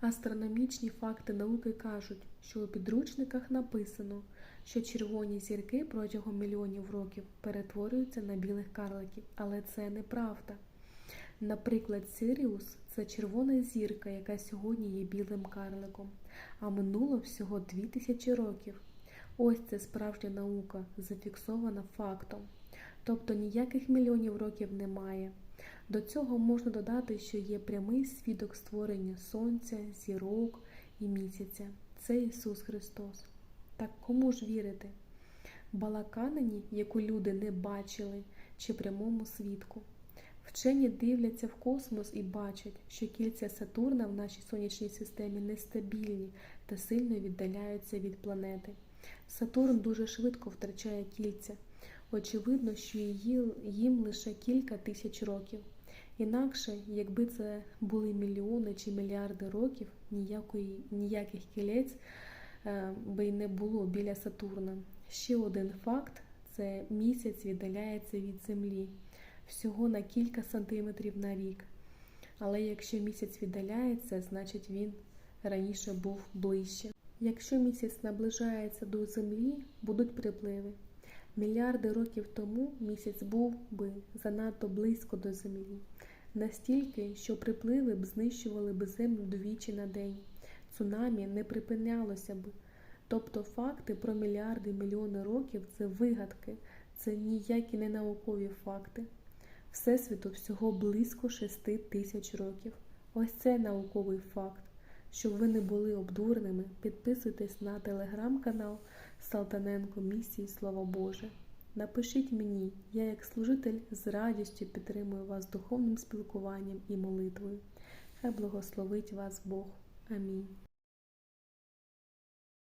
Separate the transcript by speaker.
Speaker 1: Астрономічні факти науки кажуть, що у підручниках написано, що червоні зірки протягом мільйонів років перетворюються на білих карликів, але це неправда. Наприклад, Сиріус це червона зірка, яка сьогодні є білим карликом, а минуло всього 2000 років. Ось це справжня наука, зафіксована фактом. Тобто ніяких мільйонів років немає. До цього можна додати, що є прямий свідок створення Сонця, зірок і місяця. Це Ісус Христос. Так кому ж вірити? Балаканині, яку люди не бачили, чи прямому свідку? Вчені дивляться в космос і бачать, що кільця Сатурна в нашій сонячній системі нестабільні та сильно віддаляються від планети. Сатурн дуже швидко втрачає кільця. Очевидно, що її, їм лише кілька тисяч років. Інакше, якби це були мільйони чи мільярди років, ніякої, ніяких кілець е, би й не було біля Сатурна. Ще один факт це місяць віддаляється від Землі всього на кілька сантиметрів на рік. Але якщо місяць віддаляється, значить він раніше був ближче. Якщо місяць наближається до Землі, будуть припливи. Мільярди років тому місяць був би занадто близько до Землі, настільки, що припливи б знищували б землю двічі на день. Цунамі не припинялося б. Тобто факти про мільярди мільйони років це вигадки, це ніякі не наукові факти. Всесвіту всього близько шести тисяч років. Ось це науковий факт. Щоб ви не були обдурними, підписуйтесь на телеграм-канал Салтаненко Місії Слава Боже. Напишіть мені, я як служитель з радістю підтримую вас духовним спілкуванням і молитвою. Хай благословить вас Бог. Амінь.